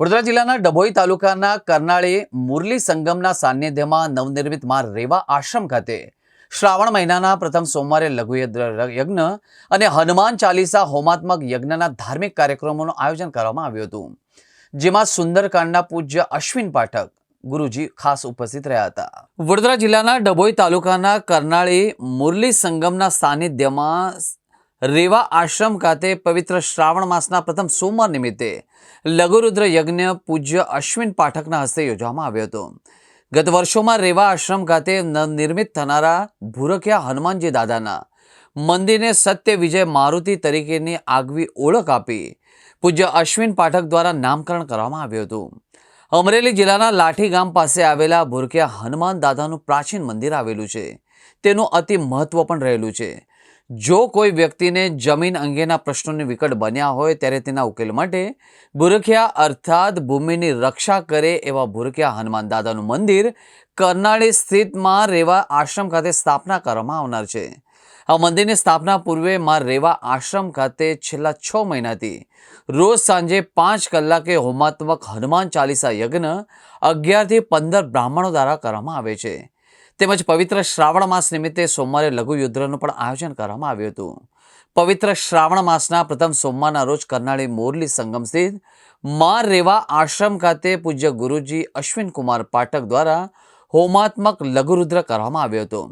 વડોદરા જિલ્લાના ડભોઈ તાલુકાના કરનાળે મુરલી સંગમના સાનિધ્યમાં નવનિર્મિતમાં રેવા આશ્રમ ખાતે શ્રાવણ મહિનાના પ્રથમ સોમવારે લઘુ યજ્ઞ અને હનુમાન ચાલીસા હોમાત્મક યજ્ઞના ધાર્મિક કાર્યક્રમોનું આયોજન કરવામાં આવ્યું હતું, જેમાં સુંદરકાંડના પૂજ્ય અશ્વિન પાઠક ગુરુજી ખાસ ઉપસ્થિત રહ્યા હતા. વડોદરા જિલ્લાના ડભોઈ તાલુકાના કરનાળી મુરલી સંગમના સાનિધ્યમાં રેવા આશ્રમ ખાતે પવિત્ર શ્રાવણ માસના પ્રથમ સોમવાર નિમિત્તે લઘુરુદ્ર યજ્ઞ, પૂજ્ય અશ્વિન પાઠકના હસ્તે યોજવામાં આવ્યો હતો. ગત વર્ષોમાં રેવા આશ્રમ ખાતે નિર્મિત થનારા ભૂરખિયા હનુમાનજી દાદાના મંદિરને સત્ય વિજય મારુતિ તરીકેની આગવી ઓળખ આપી પૂજ્ય અશ્વિન પાઠક દ્વારા નામકરણ કરવામાં આવ્યું હતું. અમરેલી જિલ્લાના લાઠી ગામ પાસે આવેલા ભૂરખિયા હનુમાન દાદાનું પ્રાચીન મંદિર આવેલું છે. તેનું અતિ મહત્વ પણ રહેલું છે. જો કોઈ વ્યક્તિને જમીન અંગેના પ્રશ્નોની વિકટ બન્યા હોય ત્યારે તેના ઉકેલ માટે ભૂરખિયા અર્થાત ભૂમિની રક્ષા કરે એવા ભૂરખિયા હનુમાન દાદાનું મંદિર કરનાળી સ્થિતમાં રેવા આશ્રમ ખાતે સ્થાપના કરવામાં આવનાર છે. આ મંદિરની સ્થાપના પૂર્વે માં રેવા આશ્રમ ખાતે છેલ્લા છ મહિનાથી રોજ સાંજે પાંચ કલાકે હોમાત્મક હનુમાન ચાલીસા યજ્ઞ અગિયારથી પંદર બ્રાહ્મણો દ્વારા કરવામાં આવે છે. તેમજ પવિત્ર શ્રાવણ માસ નિમિત્તે સોમવારે લઘુ યુદ્ધનું પણ આયોજન કરવામાં આવ્યું હતું. પવિત્ર શ્રાવણ માસના પ્રથમ સોમવારના રોજ કરનાળી મોરલી સંગમ સ્થિતમાં રેવા આશ્રમ ખાતે પૂજ્ય ગુરુજી અશ્વિન કુમાર પાઠક દ્વારા હોમાત્મક લઘુરુદ્ર કરવામાં આવ્યો હતો.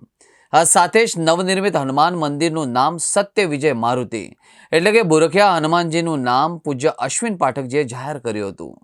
આ સાથે જ નવનિર્મિત હનુમાન મંદિરનું નામ સત્ય વિજય મારુતિ, એટલે કે બુરખિયા હનુમાનજીનું નામ પૂજ્ય અશ્વિન પાઠકજીએ જાહેર કર્યું હતું.